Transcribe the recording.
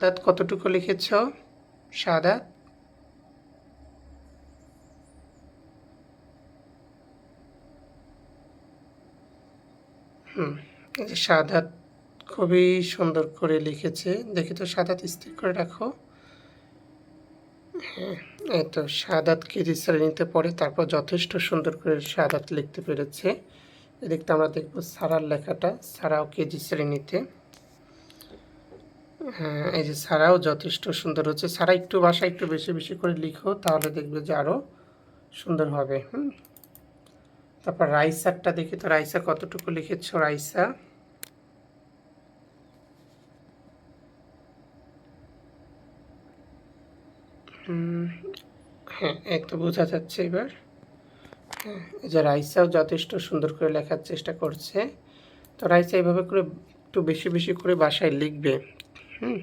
সাদাত কতটুকু লিখেছ? সাদাত হুম খুবই সুন্দর করে লিখেছে। দেখি তো সাদাত স্থির করে রাখো। হ্যাঁ এই তো সাদাত কেজি শ্রেণীতে পড়ে, তারপর যথেষ্ট সুন্দর করে সাদাত লিখতে পেরেছে। এদিকটা আমরা দেখব সারার লেখাটা, সারাও কেজি শ্রেণীতে এই যে সারাও যথেষ্ট সুন্দর হচ্ছে। সারা একটু বাসা একটু বেশি বেশি করে লিখো, তাহলে দেখবে যে আরও সুন্দর হবে, হুম। তারপর রাইসারটা দেখি তো, রাইসা কতটুকু লিখেছো রাইসা? হ্যাঁ এই তো বোঝা যাচ্ছে এবার। হ্যাঁ যে রাইসাও যথেষ্ট সুন্দর করে লেখার চেষ্টা করছে। তো রাইসা এইভাবে করে একটু বেশি বেশি করে বাসায় লিখবে। হুম